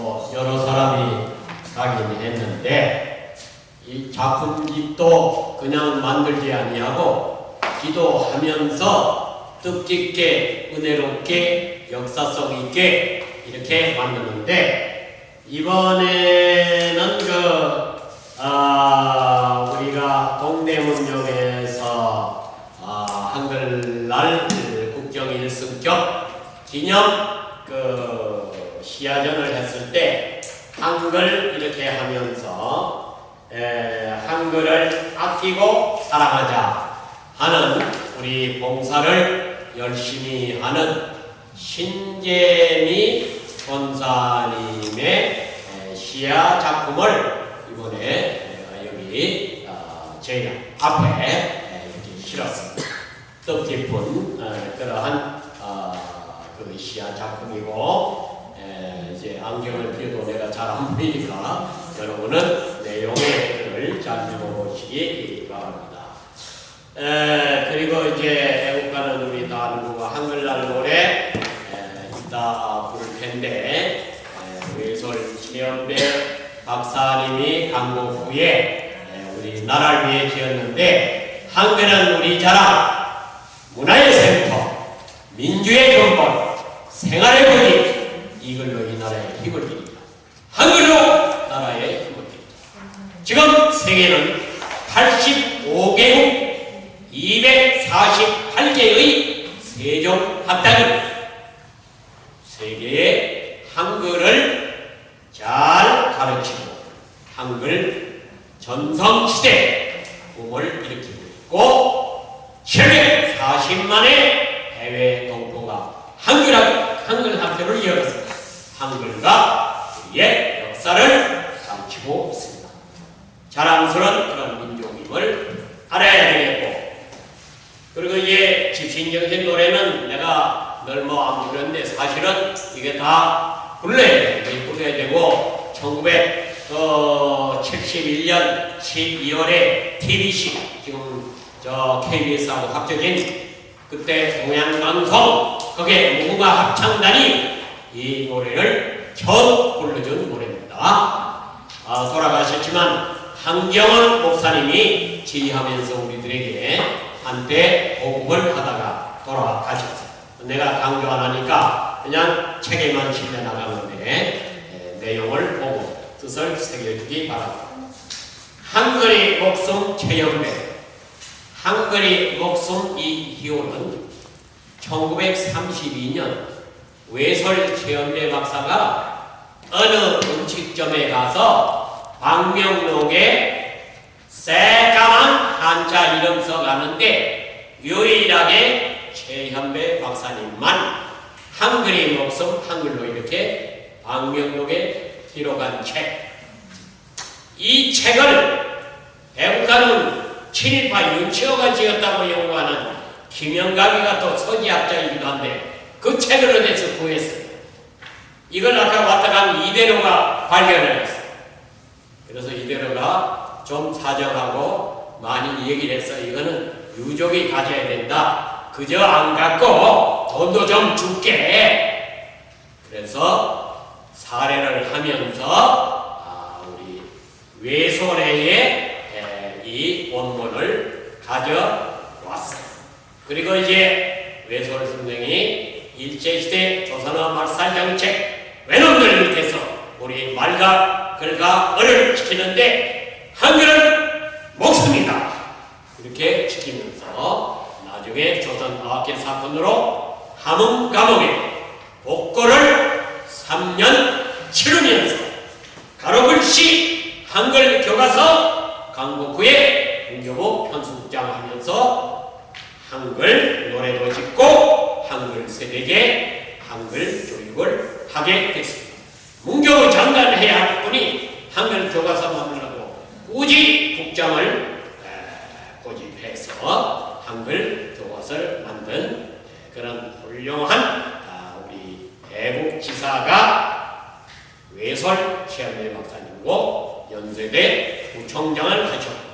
뭐 여러 사람이 가긴 했는데 이 작품집도 그냥 만들지 아니하고 기도하면서 뜻깊게 은혜롭게 역사성 있게 이렇게 만드는데 이번에는 그 아, 우리가 동대문역에서 아, 한글날 국정 일승격 기념 그 시야전을 했을 때 한글 이렇게 하면서 에, 한글을 아끼고 사랑하자 하는 우리 봉사를 열심히 하는 신재미 권사님의 에, 시야 작품을 이번에 에, 여기 어, 저희 앞에 에, 이렇게 실었습니다. 뜻깊은 어, 그러한 어, 그 시야 작품이고 에, 이제 안경을 끼워도 내가 잘 안 보이니까 여러분은 내용의 글을 잘 읽어보시기 바랍니다. 에, 그리고 이제 애국가는 우리 다누가 한글날 노래 에, 이따 부를 텐데 에, 외솔 지연배 박사님이 강국 후에 에, 우리 나라를 위해 지었는데 한글은 우리 자랑 문화의 센터 민주의 근본 생활의 권리 이걸로 이 나라의 힘을 드립니다. 한글로 나라의 힘을 드립니다. 지금 세계는 85개국 248개의 세종 합당입니다. 세계의 한글을 잘 가르치고 한글 전성시대 붐을 일으키고 있고 740만의 해외 동포가 한글, 학- 한글 학교를 열었습니다. 한글과 우리의 역사를 감추고 있습니다. 자랑스러운 그런 민족임을 알아야 되겠고 그리고 이제 집신정신 노래는 내가 늘 뭐안 부르는데 사실은 이게 다 불러야 돼. 이게 불러야 되고 1971년 12월에 TBC 지금 저 KBS하고 합쳐진 그때 동양방송 거기에 무궁화 합창단이 이 노래를 처음 불러준 노래입니다. 아, 돌아가셨지만 한경원 목사님이 지휘하면서 우리들에게 한때 복음을 하다가 돌아가셨어요. 내가 강조 안 하니까 그냥 책에만 실려 나가는데 에, 내용을 보고 뜻을 새겨주기 바랍니다. 한글이 목숨 최영배, 한글이 목숨 이희호는 1932년 외설 최연배 박사가 어느 음식점에 가서 방명록에 새까만 한자 이름 써가는데 유일하게 최현배 박사님만 한글이 목숨 한글로 이렇게 방명록에 기록한 책. 이 책을 애국가는 친일파 윤치호가 지었다고 연구하는 김영갑이가 또 서지학자이기도 한데 그 책을 어디서 구했어요. 이걸 아까 왔다 간 이대로가 발견을 했어요. 그래서 이대로가 좀 사정하고 많이 얘기를 했어. 이거는 유족이 가져야 된다. 그저 안 갖고 돈도 좀 줄게. 그래서 사례를 하면서 아, 우리 에, 이 원문을 가져왔어요. 그리고 이제 외솔 선생이 일제시대 조선어 말살 정책 외놈들 밑에서 우리 말과 글과 어를 지키는데 한글은 목숨이다. 이렇게 지키면서 나중에 조선 어학계 사건으로 함흥 감옥에 복고를 3년 치르면서 가로글씨 한글 교과서 강국 후에 문교부 편수국장 하면서 한글 노래도 짓고 한글 세대계 한글 교육을 하게 됐습니다. 문교부 장관을 해야 할 분이 한글 교과서 만들라 고 꾸지 국장을 에, 고집해서 한글 교과서를 만든 그런 훌륭한 아, 우리 대북 지사가 외설 최한배 박사님이고 연세대 부총장을 하셨고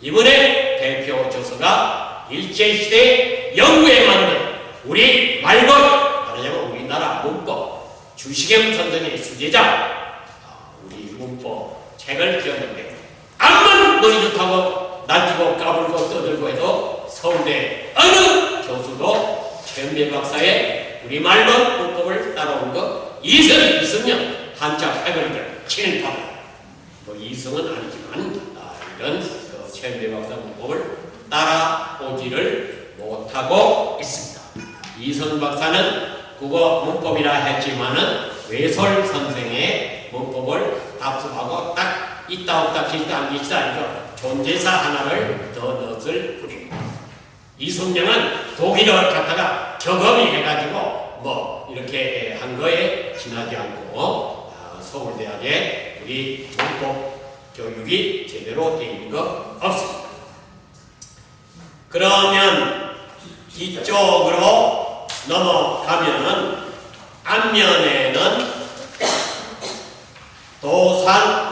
이번에 대표 저서가 일제시대 연구에 만든 우리 말벌 말하자면 우리나라 문법 주식엠 선생의 수제자 우리 문법 책을 지었는데 머리 좋다고 날뛰고 까불고 떠들고 해도 서울대 어느 교수도 최은배 박사의 우리말로 문법을 따라온 거 이승 이승년 한자 패거리들 친일파 뭐 이승은 아니지만 아, 이런 그 최은배 박사 문법을 따라오지를 못하고 있습니다. 이승 박사는 국어 문법이라 했지만은 외설 선생의 문법을 답습하고 딱 있다 없다 길다 안 길다 아니고 존재사 하나를 더 넣었을 뿐입니다. 이승영은 독일어를 갖다가 경험이 해가지고 뭐 이렇게 한 거에 지나지 않고 아, 서울대학에 우리 문법 교육이 제대로 되어 있는 거 없습니다. 그러면 뒤쪽으로 넘어가면은 앞면에는 도산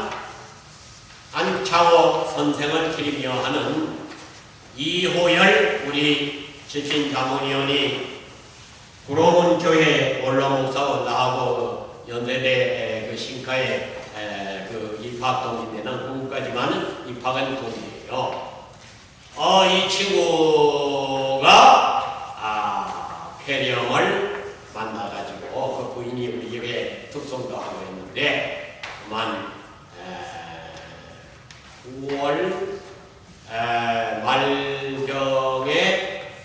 안창호 선생을 기리며 하는 이호열 우리 집신 자문위원이 구로문 교회 원로 목사고 나하고 그 연세대 그 신카에 에, 그 입학 동인데는 공까지만 입학은 동이에요. 어, 이 친구가 아, 폐령을 만나가지고 그 부인이 우리 집에 특송도 하고 있는데 그만 에, 9월 에, 말경에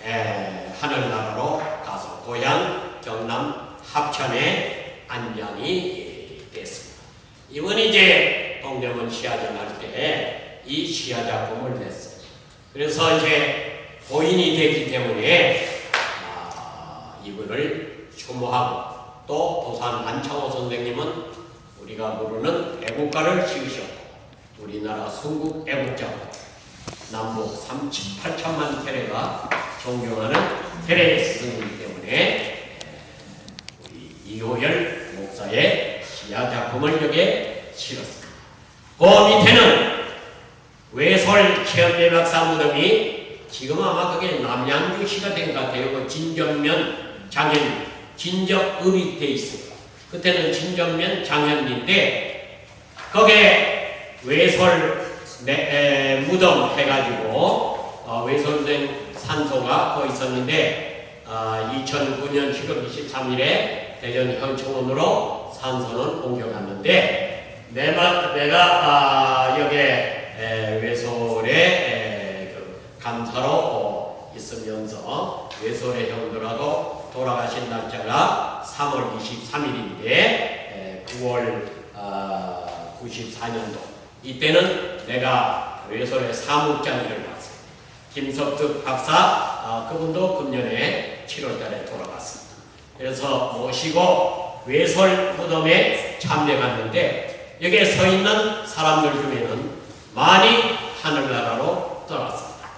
에, 하늘나라로 가서 고향 경남 합천에 안양이 됐습니다. 이번에 이제 동대문 시야전 할때 이 시야 작품을 냈어요. 그래서 이제 고인이 됐기 때문에 아, 이분을 추모하고 또 도산 안창호 선생님은 우리가 모르는 애국가를 지으셨고 우리나라 순국 애국자고 남북 38천만 테레가 존경하는 테레 스승이기 때문에 에, 우리 이호열 목사의 시야 작품을 여기에 실었습니다. 그 밑에는 외솔 체험대 박사 무덤이 지금 아마 그게 남양주시가 된 것 같아요. 그 진정면 장현 진정읍이 돼 있어요. 그때는 진정면 장현인데 거기에 외솔 내, 에, 무덤 해가지고 어, 외솔된 산소가 거 있었는데 아, 2009년 7월 23일에 대전 현충원으로 산소는 옮겨갔는데 내가, 내가 아, 여기에 에, 외솔에 에, 그 감사로 어, 있으면서 외솔의 형들하고 돌아가신 날짜가 3월 23일인데 9월 아, 94년도 이때는 내가 외솔의 사무장 일을 봤어요. 김석득 박사 아, 그분도 금년에 7월달에 돌아갔습니다. 그래서 모시고 외솔 무덤에 참배 갔는데 여기에 서 있는 사람들 중에는 많이 하늘나라로 떠났습니다.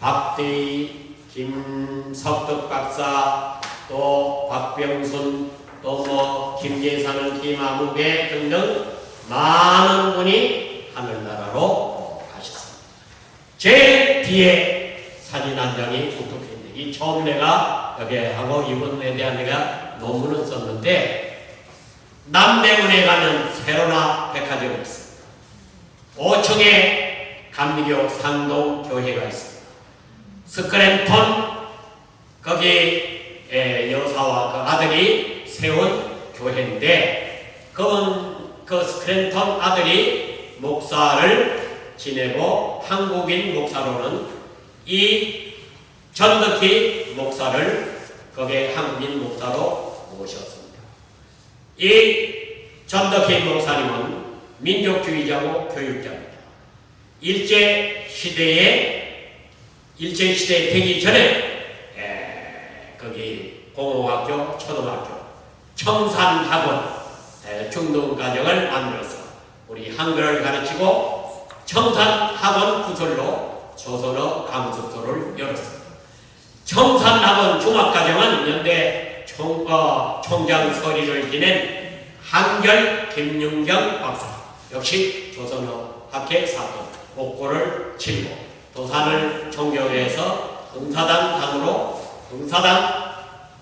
박대희, 김석득 박사, 또 박병순, 또 뭐 김예산은 김아무개 등등 많은 분이 하늘나라로 가셨습니다. 제일 뒤에 사진 한 장이 독특했는데 이 처음 내가 여기 하고 이번에 대한 내가 논문을 썼는데 남대문에 가면 세로나 백화점이 있습니다. 5층에 감리교 상동 교회가 있습니다. 스크램톤 거기 에, 여사와 그 아들이 세운 교회인데 그건 그 스크램톤 아들이 목사를 지내고 한국인 목사로는 이 전덕희 목사를 거기에 한국인 목사로 모셨습니다. 이 전덕희 목사님은 민족주의자고 교육자입니다. 일제 시대에 일제 시대 되기 전에 에, 거기 공업학교, 초등학교, 청산학원 에, 중등가정을 만들어서 우리 한글을 가르치고 청산학원 구설로 조선어 강습소를 열었습니다. 청산학원 중학가정은 연대 총, 어, 총장 서리를 지낸 한결 김윤경 박사 역시 조선어 학회 사건 옥고를 치고 도산을 총경해서 응사단 단으로 응사단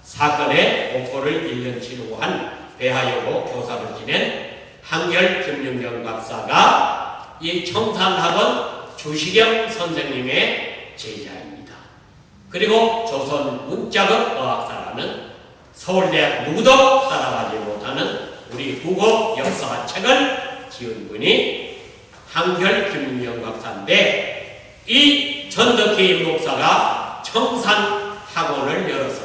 사건의 옥고를 1년 치르고 한 배하여고 교사를 지낸 한결 김윤경 박사가 이 청산학원 주시경 선생님의 제자입니다. 그리고 조선 문자극 어학사라는 서울대학 누구도 따라가지 못하는 우리 국어 역사 책을 지은 분이 한결 김윤경 박사인데 이 전덕희 목사가 청산 학원을 열어서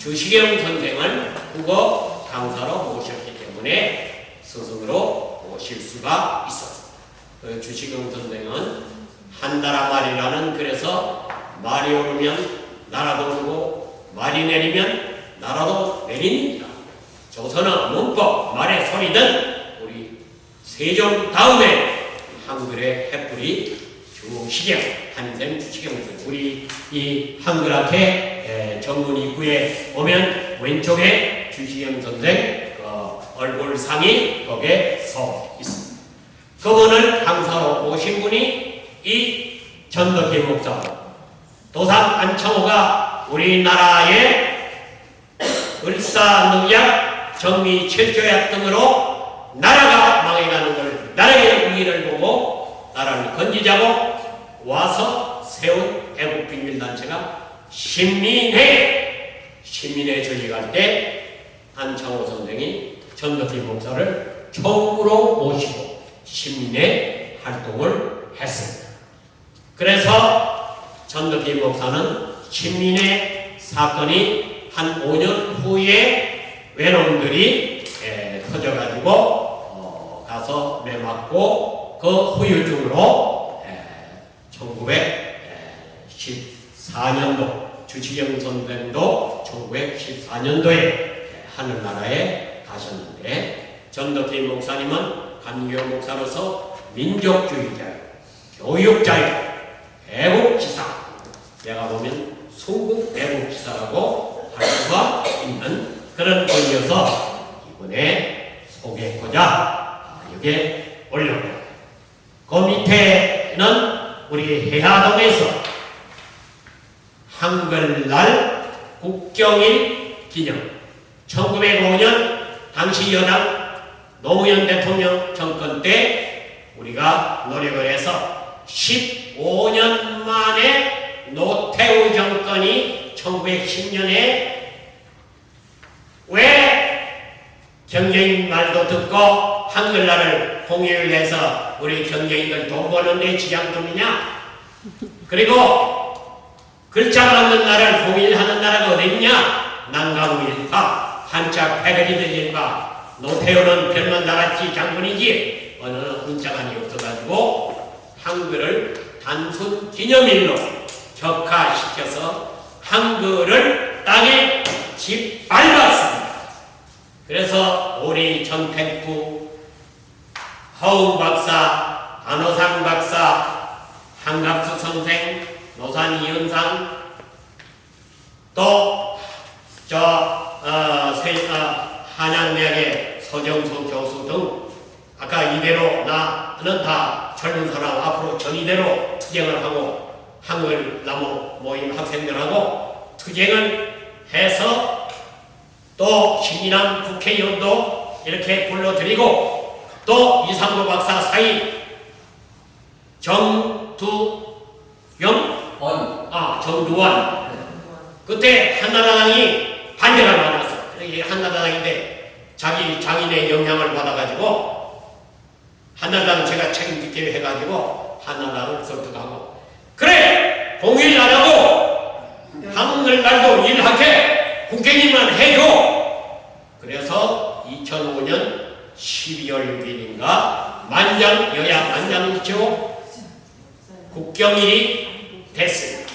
주시경 선생을 국어 강사로 모셨기 때문에 스승으로 모실 수가 있었습니다. 그 주시경 선생은 한나라 말이라는 그래서 말이 오르면 나라도 오르고 말이 내리면 나라도 내립니다. 조선어 문법 말의 소리든 우리 세종 다음에 한글의 햇불이 주시경 한생 주시경 선 우리 이 한글 앞에 에, 정문 입구에 오면 왼쪽에 주시경 선생 그 얼굴상이 거기에 서 있습니다. 그분을 강사로 오신 분이 이 전덕희 목사 도산 안창호가 우리나라의 을사능약 정미철교약 등으로 나라가 망해가는 걸 나라의 위기를 보고 나라를 건지자고 와서 세운 애국 비밀단체가 신민회 신민회 조직할 때 안창호 선생이 전덕희 목사를 처음으로 모시고 신민회 활동을 했습니다. 그래서 전덕희 목사는 신민회 사건이 한 5년 후에 외놈들이 에, 터져가지고 어, 가서 매맞고 그 후유증으로 1914년도 주치경 선생도 1914년도에 하늘나라에 가셨는데 전덕희 목사님은 간교 목사로서 민족주의자, 교육자유, 애국지사. 내가 보면 순국 애국지사라고 할 수가 있는 그런 분이어서 이번에 소개했고자 여기에 올려봅니다. 그 밑에는 우리 해화동에서 한글날 국경일 기념 1905년 당시 여당 노무현 대통령 정권 때 우리가 노력을 해서 15년 만에 노태우 정권이 1910년에 왜 경제인 말도 듣고 한글날을 공유를 해서 우리 경제인들 돈 버는 데 지장 두느냐? 그리고 글자 받는 나라를 공일하는 나라가 어디 있냐? 난강일파, 한자 패거리들인가 노태우는 별만 나갔지 장군이지 어느 문자간이 없어가지고 한글을 단순 기념일로 격화시켜서 한글을 땅에 짓밟았습니다. 그래서 우리 전택부 허우 박사, 안호상 박사, 한갑수 선생, 노산 이은상, 또, 저, 어, 세, 어, 한양대학의 서정수 교수 등, 아까 이대로 나는 다 젊은 사람 앞으로 전이대로 투쟁을 하고, 한글 나무 모임 학생들하고 투쟁을 해서 또 신인함 국회의원도 이렇게 불러드리고 또 이상도 박사 사이 정두영 원. 아 정두환 그때 한나라당이 반대가 많았어 이게 한나라당인데 자기 장인의 영향을 받아가지고 한나라당 제가 책임지게 해가지고 한나라당을 설득하고 그래 공일 안 하고 한글날도 일하게 국회의만 해줘. 그래서 2005년 12월 6일인가 만장 여야 만장일치로 국경일이 됐습니다.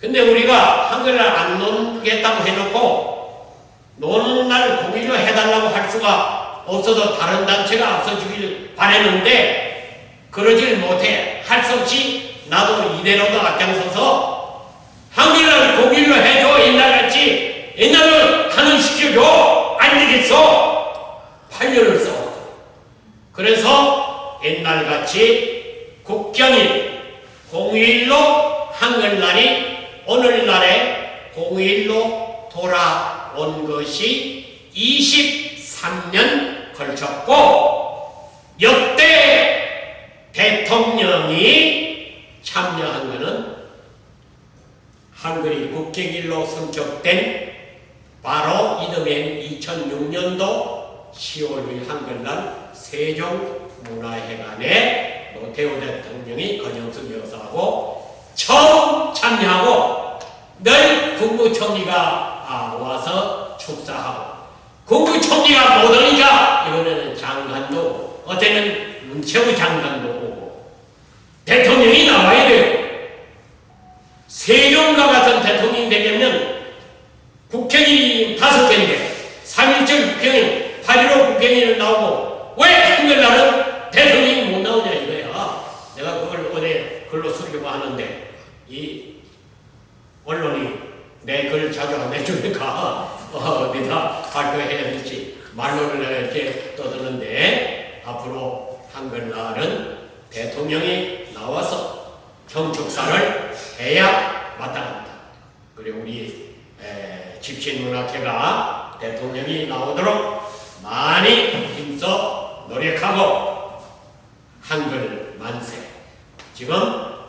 근데 우리가 한글날 안 놀겠다고 해놓고 노는 날 공일로 해달라고 할 수가 없어서 다른 단체가 앞서주길 바랬는데 그러질 못해. 할 수 없이 나도 이대로도 앞장서서 한글날 독일로 해줘. 옛날같이. 옛날을 한응시켜줘. 안 되겠어. 8년을 싸웠어. 그래서 옛날같이 국경일 공휴일로 한글날이 오늘날의 공휴일로 돌아온 것이 23년 걸쳤고 역대 대통령이 시작된 바로 이듬해인 2006년도 10월 6일 한글날 세종문화회관에 노태우 대통령이 권영숙 여사하고 처음 참여하고 늘 국무총리가 아, 와서 축사하고 국무총리가 못 오니까 이번에는 장관도 어때는 문체부 장관도 오고 대통령이 나와야 돼요. 세종과 같은 대통령이 되려면 국회의원이 다섯 개인데 3.1절 국회의원, 8.15 국회의원 나오고 왜 한글날은 대통령이 못 나오냐 이거야. 내가 그걸 어제 글로 쓰려고 하는데 이 언론이 내글 자주 안 내주니까 어, 어디다 발표해야 될지 말로는 이렇게 떠드는데 앞으로 한글날은 대통령이 나와서 경축사를 해야 마땅합니다. 그리고 우리 에, 집신문학회가 대통령이 나오도록 많이 힘써 노력하고 한글 만세 지금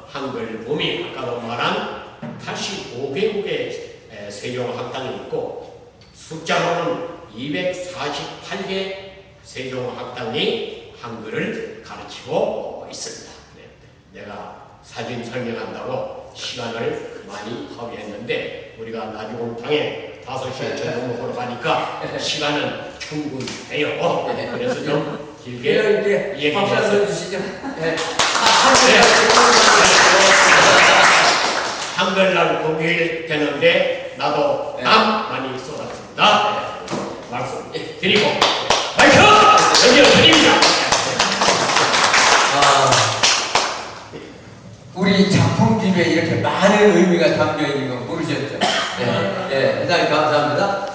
한글 붐이 아까도 말한 85개국의 세종학당이 있고 숫자로는 248개 세종학당이 한글을 가르치고 있습니다. 네. 내가 사진 설명한다고 시간을 많이 허비했는데 우리가 나주공탕에 5시에 저녁 먹으러 가니까 시간은 충분히 돼요. 그래서 좀 길게 이렇게 한번 주시죠. 네. 한글날 공휴일 되는데 나도 네. 땀 많이 쏟았습니다. 말씀 드리고 마이크 전해드립니다. 아, 우리 작품 집에 이렇게 많은 의미가 담겨 있는 거 모르셨죠? 네, 네, 회장님 감사합니다.